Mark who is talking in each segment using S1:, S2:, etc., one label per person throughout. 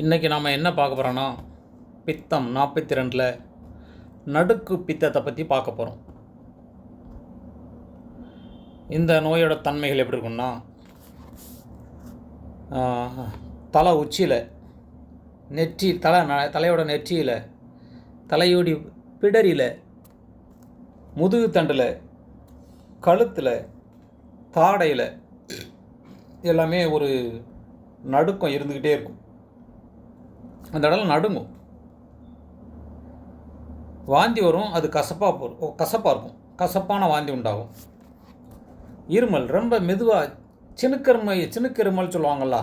S1: இன்றைக்கி நாம் என்ன பார்க்க போகிறோன்னா பித்தம் நாற்பத்தி ரெண்டில் நடுக்கு பித்தத்தை பற்றி பார்க்க போகிறோம் இந்த நோயோட தன்மைகள் எப்படி இருக்குன்னா தலை உச்சியில் நெற்றி தலை தலையோட நெற்றியில் தலையோடி பிடரியில் முதுகு தண்டில் கழுத்தில் தாடையில் எல்லாமே ஒரு நடுக்கம் இருந்துக்கிட்டே இருக்கும். அந்த இடம் நடுங்கும். வாந்தி வரும் அது கசப்பாக போகும் கசப்பாக இருக்கும். கசப்பான வாந்தி உண்டாகும். இருமல் ரொம்ப மெதுவாக சினுக்கருமை சினுக்கருமல் சொல்லுவாங்கள்ல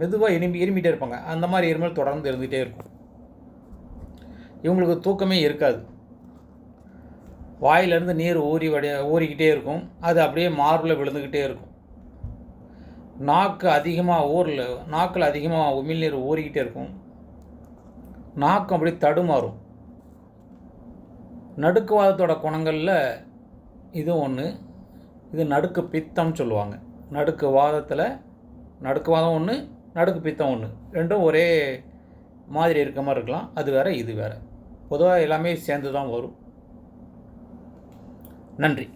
S1: மெதுவாக இருமி இருமிட்டே இருப்பாங்க. அந்த மாதிரி இருமல் தொடர்ந்து இருந்துகிட்டே இருக்கும். இவங்களுக்கு தூக்கமே இருக்காது. வாயிலேருந்து நீர் ஊறி வடைய ஊறிக்கிட்டே இருக்கும். அது அப்படியே மார்பில் விழுந்துக்கிட்டே இருக்கும். நாக்கு அதிகமாக ஊரில் நாக்கில் அதிகமாக உமிழ்நீர் ஊறிக்கிட்டே இருக்கும். நாக்கம் அப்படி தடுமாறும். நடுக்குவாதத்தோட குணங்களில் இது ஒன்று இது நடுக்கு பித்தம்னு சொல்லுவாங்க. நடுக்கு வாதத்தில் நடுக்குவாதம் ஒன்று நடுக்கு பித்தம் ஒன்று ரெண்டும் ஒரே மாதிரி இருக்க மாதிரி இருக்கலாம். அது வேறு இது வேறு. பொதுவாக எல்லாமே சேர்ந்து தான் வரும். நன்றி.